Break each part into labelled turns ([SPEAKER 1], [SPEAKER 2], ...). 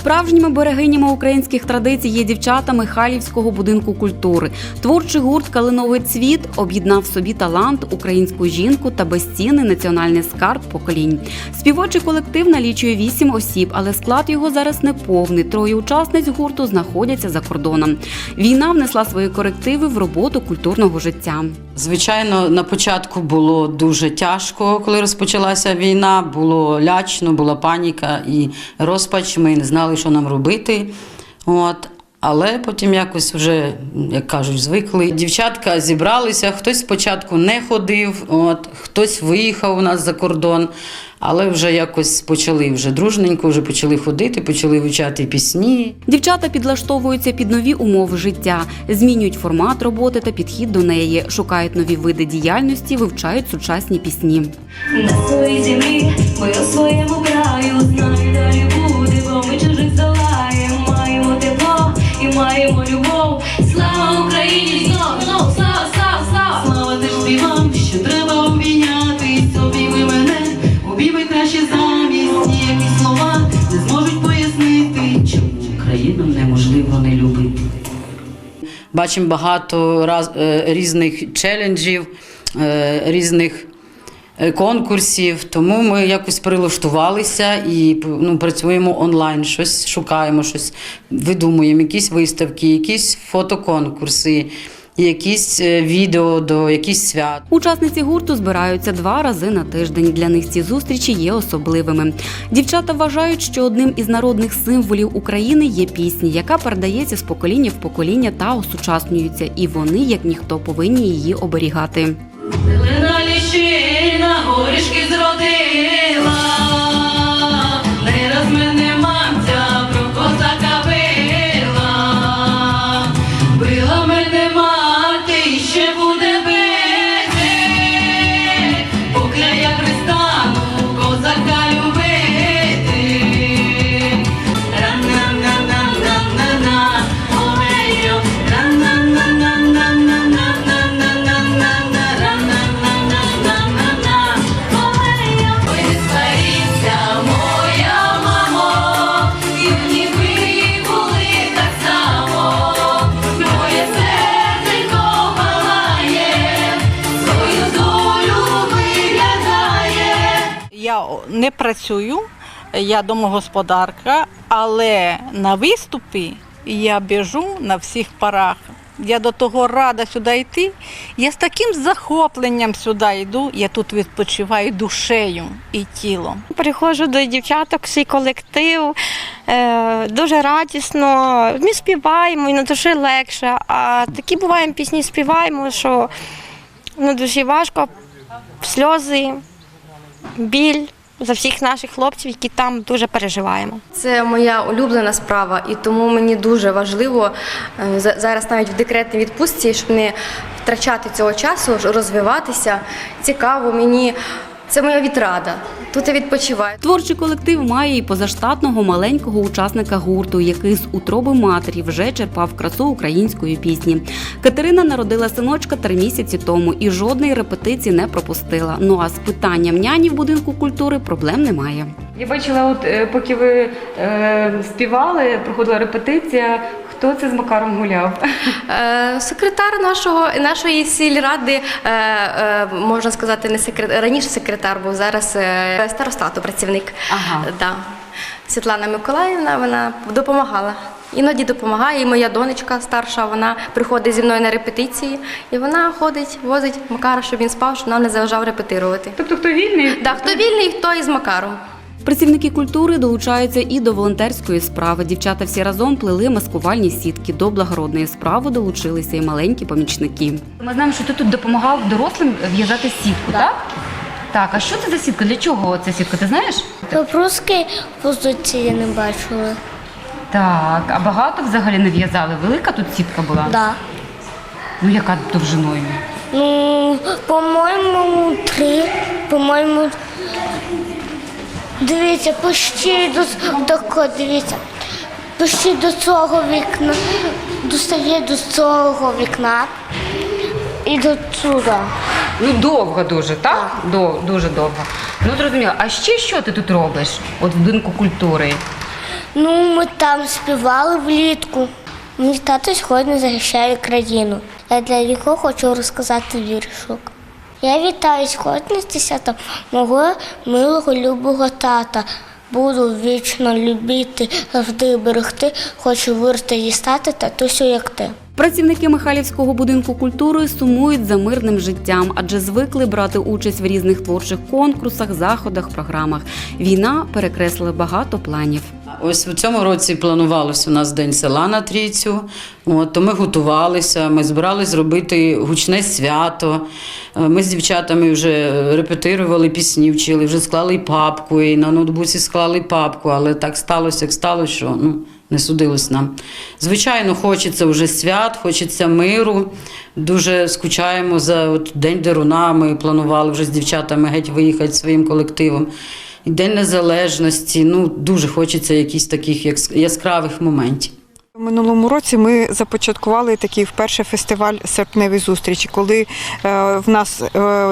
[SPEAKER 1] Справжніми берегинями українських традицій є дівчата Михайлівського будинку культури. Творчий гурт Калиновий цвіт об'єднав в собі талант, українську жінку та безцінний національний скарб поколінь. Співочий колектив налічує вісім осіб, але склад його зараз не повний. Троє учасниць гурту знаходяться за кордоном. Війна внесла свої корективи в роботу культурного життя.
[SPEAKER 2] Звичайно, на початку було дуже тяжко, коли розпочалася війна. Було лячно, була паніка і розпач. Ми не знали, що нам робити. От. Але потім якось вже, як кажуть, звикли. Дівчатка зібралися, хтось спочатку не ходив, от, хтось виїхав у нас за кордон, але вже якось почали вже дружненько, вже почали ходити, почали вивчати пісні.
[SPEAKER 1] Дівчата підлаштовуються під нові умови життя, змінюють формат роботи та підхід до неї, шукають нові види діяльності, вивчають сучасні пісні.
[SPEAKER 3] На своїй землі, ми у своєму краю, знаю, маємо любов. Слава Україні! Знов, знов, слава, слава, слава! Слава що треба обійнятись, обійми мене, обійми краще замість, ніякі слова не зможуть пояснити, чому
[SPEAKER 2] Україну неможливо не любити. Бачимо багато раз, е, різних челенджів, е, різних конкурсів, тому ми якось прилаштувалися і ну, працюємо онлайн, щось шукаємо, щось видумуємо, якісь виставки, якісь фотоконкурси, якісь е, відео до якісь свят.
[SPEAKER 1] Учасниці гурту збираються два рази на тиждень. Для них ці зустрічі є особливими. Дівчата вважають, що одним із народних символів України є пісня, яка передається з покоління в покоління та осучаснюється, і вони, як ніхто, повинні її оберігати
[SPEAKER 3] горішки зродила. Не
[SPEAKER 4] працюю, я домогосподарка, але на виступі я біжу на всіх парах. Я до того рада сюди йти. Я з таким захопленням сюди йду. Я тут відпочиваю душею і тілом.
[SPEAKER 5] Приходжу до дівчаток, свій колектив, е, дуже радісно. Ми співаємо, і на душі легше. А такі буваємо пісні співаємо, що на душі важко, сльози, біль за всіх наших хлопців, які там дуже переживаємо.
[SPEAKER 6] Це моя улюблена справа, і тому мені дуже важливо е, за- зараз навіть в декретній відпустці, щоб не втрачати цього часу, розвиватися. Цікаво мені. Це моя відрада. Тут я відпочиваю.
[SPEAKER 1] Творчий колектив має і позаштатного маленького учасника гурту, який з утроби матері вже черпав красу української пісні. Катерина народила синочка три місяці тому і жодної репетиції не пропустила. Ну а з питанням няні в будинку культури проблем немає.
[SPEAKER 7] Я бачила, от е, поки ви е, співали, проходила репетиція. Хто це з Макаром гуляв?
[SPEAKER 6] Е, Секретар нашого нашої сільради, е, е, можна сказати, не секретар, раніше секретар був, зараз старостату працівник.
[SPEAKER 1] Ага.
[SPEAKER 6] Да. Світлана Миколаївна вона допомагала. Іноді допомагає, і моя донечка старша, вона приходить зі мною на репетиції, і вона ходить, возить Макара, щоб він спав, щоб нам не заважав репетирувати.
[SPEAKER 7] Тобто хто вільний?
[SPEAKER 6] Да, хто вільний, хто із Макаром.
[SPEAKER 1] Працівники культури долучаються і до волонтерської справи. Дівчата всі разом плели маскувальні сітки. До благородної справи долучилися і маленькі помічники.
[SPEAKER 7] Ми знаємо, що ти тут допомагав дорослим в'язати сітку, так? Так, а що це за сітка? Для чого ця сітка? Ти знаєш?
[SPEAKER 8] Попроски позиції не бачила.
[SPEAKER 7] Так, а багато взагалі не в'язали. Велика тут сітка була?
[SPEAKER 8] Да.
[SPEAKER 7] Ну яка довжиною?
[SPEAKER 8] Ну, по-моєму, три, по-моєму. Дивіться, почти до тако, дивіться. Почти до цього вікна, достає до цього вікна і до сюди.
[SPEAKER 7] Ну довго дуже, так? До, дуже довго. Ну зрозуміло. А ще що ти тут робиш? От в будинку культури?
[SPEAKER 8] Ну, ми там співали влітку. Мій тато сьогодні захищає країну. Я для нього хочу розказати віршок. Я вітаю з десятом мого милого любого тата. Буду вічно любити, завжди берегти, хочу вирости і стати татусю, як ти.
[SPEAKER 1] Працівники Михайлівського будинку культури сумують за мирним життям, адже звикли брати участь в різних творчих конкурсах, заходах, програмах. Війна перекреслила багато планів.
[SPEAKER 2] Ось у цьому році планувалось у нас День села на трійцю. То ми готувалися, ми збирались зробити гучне свято. Е, Ми з дівчатами вже репетирували пісні, вчили, вже склали папку, і на ноутбуці склали папку, але так сталося, як сталося, що ну, не судилось нам. Звичайно, хочеться вже свят, хочеться миру. Дуже скучаємо за от, День Деруна. Ми планували вже з дівчатами геть виїхати своїм колективом. І День Незалежності. Ну, дуже хочеться якісь таких яс- яскравих моментів.
[SPEAKER 9] Минулому році ми започаткували такий вперше фестиваль серпневі зустрічі, коли е, в нас е,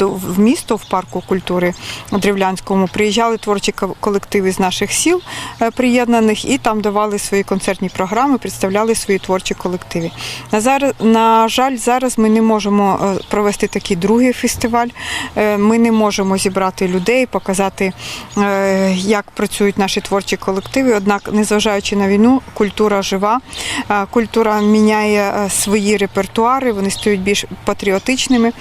[SPEAKER 9] в місто в парку культури Дрівлянському приїжджали творчі ко- колективи з наших сіл е, приєднаних і там давали свої концертні програми, представляли свої творчі колективи. На зараз на жаль, зараз ми не можемо провести такий другий фестиваль. Ми не можемо зібрати людей, показати, як працюють наші творчі колективи. Однак, незважаючи на війну, культура жива. Культура міняє е, свої репертуари, вони стають більш патріотичними.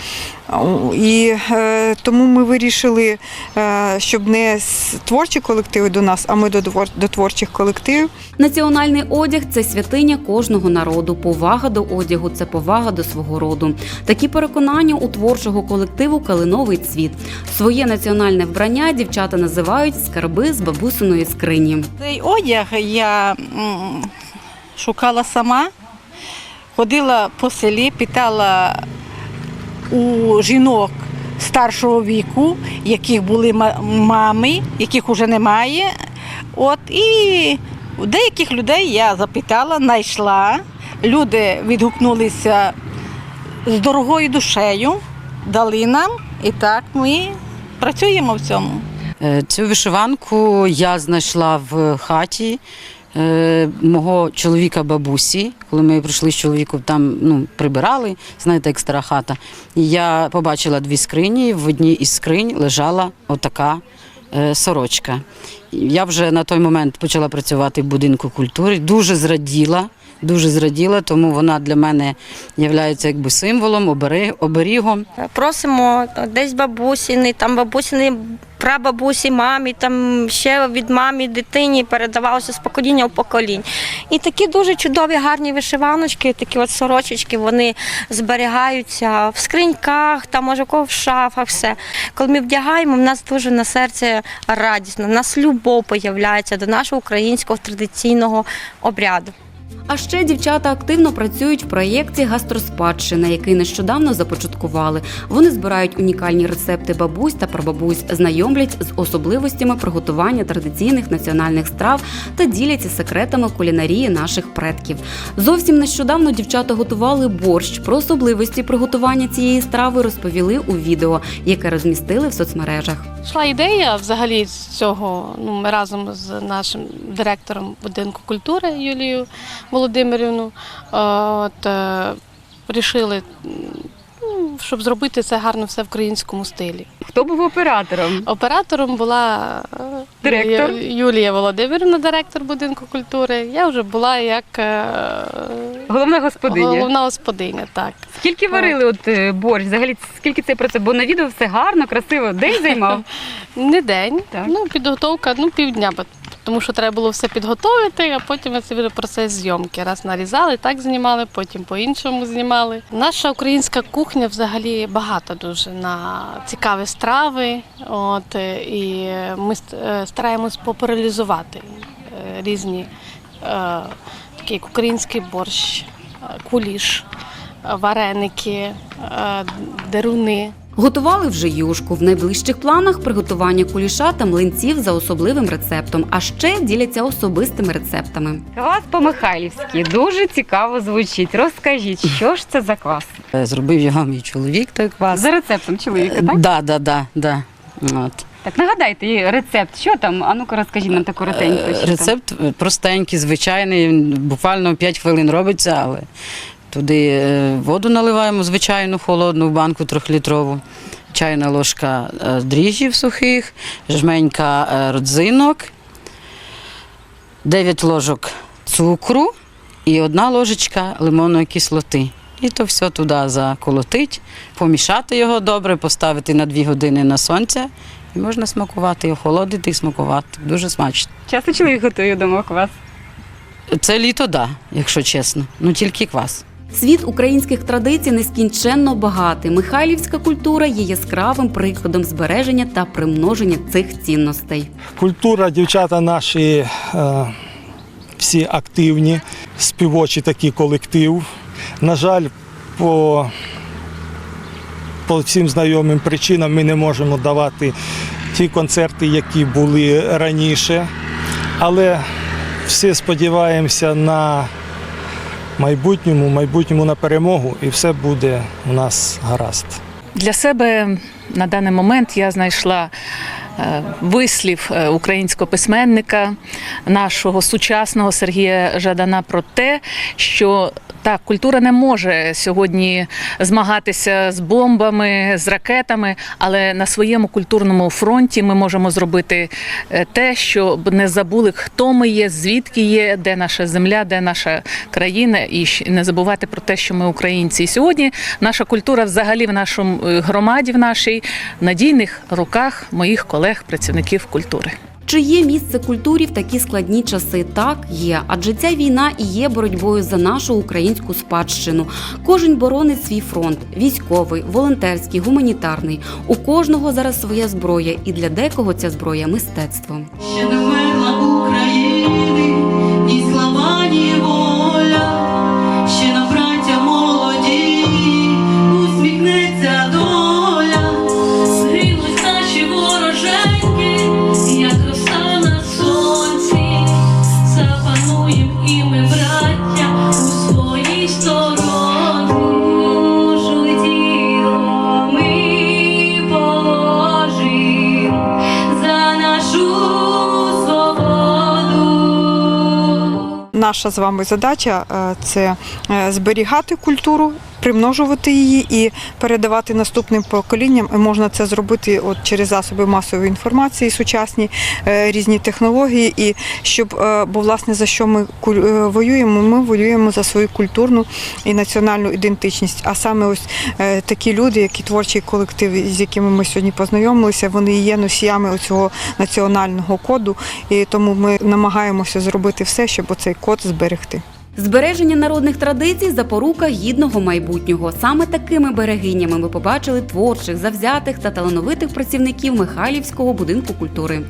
[SPEAKER 9] І е, тому ми вирішили, е, щоб не творчі колективи до нас, а ми до, двор- до творчих колективів.
[SPEAKER 1] Національний одяг це святиня кожного народу. Повага до одягу це повага до свого роду. Такі переконання у творчого колективу Калиновий цвіт. Своє національне вбрання дівчата називають скарби з бабусиної скрині.
[SPEAKER 4] Цей одяг я шукала сама, ходила по селі, питала у жінок старшого віку, яких були мами, яких вже немає. От, і у деяких людей я запитала, знайшла. Люди відгукнулися з дорогою душею, дали нам, і так ми працюємо в цьому.
[SPEAKER 2] Е, Цю вишиванку я знайшла в хаті е, мого чоловіка бабусі. Коли ми прийшли з чоловіком, там ну, прибирали, знаєте, як стара хата. Я побачила дві скрині. В одній із скринь лежала отака е, сорочка. Я вже на той момент почала працювати в будинку культури, дуже зраділа. Дуже зраділа, тому вона для мене є якби символом, оберігом.
[SPEAKER 5] Просимо десь бабусіни, там бабусіни, прабабусі, мамі, там ще від мамі, дитині передавалося з покоління в поколінь. І такі дуже чудові, гарні вишиваночки, такі от сорочечки, вони зберігаються в скриньках, там може кого в шафах, все. Коли ми вдягаємо, в нас дуже на серце радісно, в нас любов появляється до нашого українського традиційного обряду.
[SPEAKER 1] А ще дівчата активно працюють в проєкті Гастроспадщина, який нещодавно започаткували. Вони збирають унікальні рецепти бабусь та прабабусь, знайомлять з особливостями приготування традиційних національних страв та діляться секретами кулінарії наших предків. Зовсім нещодавно дівчата готували борщ. Про особливості приготування цієї страви розповіли у відео, яке розмістили в соцмережах.
[SPEAKER 10] Йшла ідея взагалі з цього. Ну, ми разом з нашим директором будинку культури Юлією Володимирівну от, е, рішили, ну, щоб зробити це гарно все в українському стилі.
[SPEAKER 7] Хто був оператором?
[SPEAKER 10] Оператором була е,
[SPEAKER 7] Директор?
[SPEAKER 10] Юлія, Володимирівна, директор будинку культури. Я вже була як е,
[SPEAKER 7] Головна господиня.
[SPEAKER 10] головна господиня. Так.
[SPEAKER 7] Скільки варили от е, борщ? Взагалі, скільки цей процес? Бо на відео все гарно, красиво. День займав.
[SPEAKER 10] Не день,
[SPEAKER 7] Так.
[SPEAKER 10] ну підготовка, ну півдня, тому що треба було все підготовити, а потім це буде процес зйомки. Раз нарізали, так знімали, потім по-іншому знімали. Наша українська кухня взагалі багата дуже на цікаві страви. От е, і ми е, стараємось популяризувати е, різні такі як український борщ, куліш, вареники, деруни.
[SPEAKER 1] Готували вже юшку. В найближчих планах приготування куліша та млинців за особливим рецептом, а ще діляться особистими рецептами.
[SPEAKER 7] Квас по-михайлівськи. Дуже цікаво звучить. Розкажіть, що ж це за квас?
[SPEAKER 2] Е, Зробив його мій чоловік той квас.
[SPEAKER 7] За рецептом чоловіка, так?
[SPEAKER 2] Да, да, да, да. От.
[SPEAKER 7] Так, нагадайте рецепт, що там? А ну-ка розкажіть нам так коротенько.
[SPEAKER 2] Е,
[SPEAKER 7] там.
[SPEAKER 2] Рецепт простенький, звичайний, буквально 5 хвилин робиться, але туди е, воду наливаємо звичайну холодну в банку трьохлітрову, чайна ложка е, дріжджів сухих, жменька е, родзинок, 9 ложок цукру і одна ложечка лимонної кислоти. І то все туди заколотить, помішати його добре, поставити на 2 години на сонце. І можна смакувати, охолодити і смакувати. Дуже смачно.
[SPEAKER 7] Часто чоловік готує вдома у вас?
[SPEAKER 2] Це літо, да, якщо чесно. Ну тільки квас.
[SPEAKER 1] Світ українських традицій нескінченно багатий. Михайлівська культура є яскравим прикладом збереження та примноження цих цінностей.
[SPEAKER 11] Культура, дівчата наші е, всі активні, співочий такий колектив. На жаль, по, по всім знайомим причинам ми не можемо давати ті концерти, які були раніше. Але всі сподіваємося на майбутньому, майбутньому на перемогу, і все буде у нас гаразд.
[SPEAKER 12] Для себе на даний момент я знайшла е, вислів е, українського письменника, нашого сучасного Сергія Жадана про те, що так, культура не може сьогодні змагатися з бомбами, з ракетами, але на своєму культурному фронті ми можемо зробити е, те, щоб не забули, хто ми є, звідки є, де наша земля, де наша країна, і не забувати про те, що ми українці. І сьогодні наша культура взагалі в нашому е, громаді, в нашій надійних руках моїх колег, працівників культури.
[SPEAKER 1] Чи є місце культурі в такі складні часи? Так, є. Адже ця війна і є боротьбою за нашу українську спадщину. Кожен боронить свій фронт: військовий, волонтерський, гуманітарний. У кожного зараз своя зброя, і для декого ця зброя мистецтво.
[SPEAKER 9] Наша з вами задача е, це е, зберігати культуру, примножувати її і передавати наступним поколінням. Можна це зробити от через засоби масової інформації, сучасні е, різні технології. І щоб, е, бо власне за що ми е, воюємо? Ми воюємо за свою культурну і національну ідентичність. А саме ось такі люди, які творчий колектив, з якими ми сьогодні познайомилися, вони є носіями цього національного коду. І тому ми намагаємося зробити все, щоб оцей код зберегти.
[SPEAKER 1] Збереження народних традицій запорука гідного майбутнього. Саме такими берегинями ми побачили творчих, завзятих та талановитих працівників Михайлівського будинку культури.